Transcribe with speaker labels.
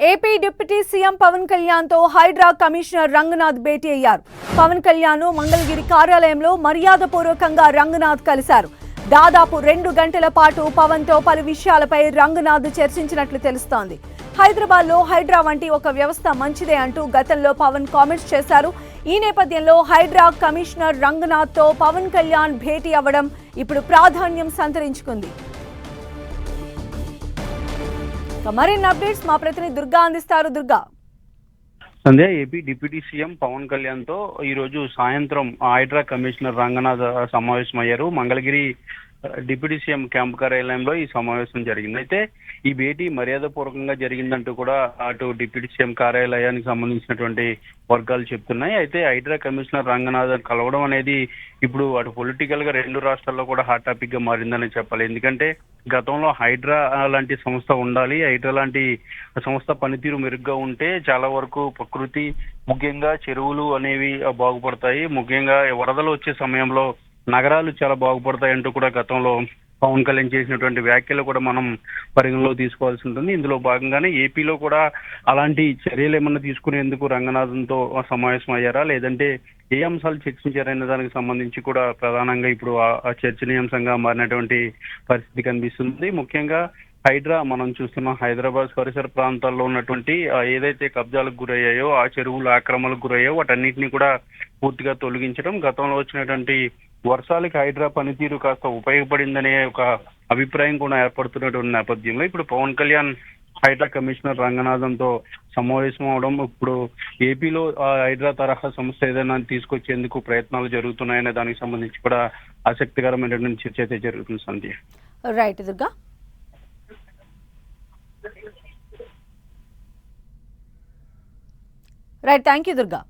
Speaker 1: AP deputy CM Pawan కళ్యాణ్తో Hydraa commissioner Ranganath భేటీ అయ్యారు. పవన్ కళ్యాణ్ మంగళగిరి కార్యాలయంలో మర్యాదపూర్వకంగా రంగనాథ్ కలిశారు. దాదాపు రెండు గంటల పాటు పవన్తో పలు విషయాలపై రంగనాథ్ చర్చించినట్లు తెలుస్తోంది. హైదరాబాద్లో హైడ్రా వంటి ఒక వ్యవస్థ మంచిదే అంటూ గతంలో పవన్ కామెంట్స్ చేశారు. ఈ నేపథ్యంలో హైడ్రా కమిషనర్ రంగనాథ్తో పవన్ కళ్యాణ్ భేటీ అవ్వడం ఇప్పుడు ప్రాధాన్యం సంతరించుకుంది. మరిన్ని అప్డేట్స్ మా ప్రతినిధి దుర్గా అందిస్తారు. Durga.
Speaker 2: Sandhya AP deputy CM Pawan కళ్యాణ్తో ఈ రోజు సాయంత్రం హైడ్రా కమిషనర్ రంగనాథ్ సమావేశమయ్యారు. మంగళగిరి డిప్యూటీ సీఎం క్యాంప్ కార్యాలయంలో ఈ సమావేశం జరిగింది. అయితే ఈ భేటీ మర్యాదపూర్వకంగా జరిగిందంటూ కూడా అటు డిప్యూటీ సీఎం కార్యాలయానికి సంబంధించినటువంటి వర్గాలు చెప్తున్నాయి. అయితే హైడ్రా కమిషనర్ రంగనాథ్ కలవడం అనేది ఇప్పుడు అటు పొలిటికల్గా రెండు రాష్ట్రాల్లో కూడా హాట్ టాపిక్గా మారిందని చెప్పాలి. ఎందుకంటే గతంలో హైడ్రా లాంటి సంస్థ ఉండాలి హైడ్రా లాంటి సంస్థ పనితీరు మెరుగ్గా ఉంటే చాలా వరకు ప్రకృతి ముఖ్యంగా చెరువులు అనేవి బాగుపడతాయి. ముఖ్యంగా వరదలు వచ్చే సమయంలో నగరాలు చాలా బాగుపడతాయంటూ కూడా గతంలో పవన్ కళ్యాణ్ చేసినటువంటి వ్యాఖ్యలు కూడా మనం పరిగణలో తీసుకోవాల్సి ఉంటుంది. ఇందులో భాగంగానే ఏపీలో కూడా అలాంటి చర్యలు ఏమన్నా తీసుకునేందుకు రంగనాథన్తో సమావేశం అయ్యారా లేదంటే ఏ అంశాలు చర్చించారనే దానికి సంబంధించి కూడా ప్రధానంగా ఇప్పుడు ఆ- చర్చనీయాంశంగా మారినటువంటి పరిస్థితి కనిపిస్తుంది. ముఖ్యంగా హైడ్రా మనం చూస్తున్న హైదరాబాద్ పరిసర ప్రాంతాల్లో ఉన్నటువంటి ఏదైతే కబ్జాలకు గురయ్యాయో ఆ చెరువులు ఆక్రమణలకు గురయ్యాయో వాటన్నిటిని కూడా పూర్తిగా తొలగించడం గతంలో వచ్చినటువంటి వర్షాలకి హైడ్రా పనితీరు కాస్త ఉపయోగపడిందనే ఒక అభిప్రాయం కూడా ఏర్పడుతున్నటువంటి నేపథ్యంలో ఇప్పుడు పవన్ కళ్యాణ్ హైడ్రా కమిషనర్ రంగనాథన్తో సమావేశం అవడం ఇప్పుడు ఏపీలో హైడ్రా తరహా సంస్థ ఏదైనా తీసుకొచ్చేందుకు ప్రయత్నాలు జరుగుతున్నాయనే దానికి సంబంధించి కూడా ఆసక్తికరమైనటువంటి చర్చ అయితే జరుగుతుంది Sandhya.
Speaker 1: Right Durga. Right thank you Durga.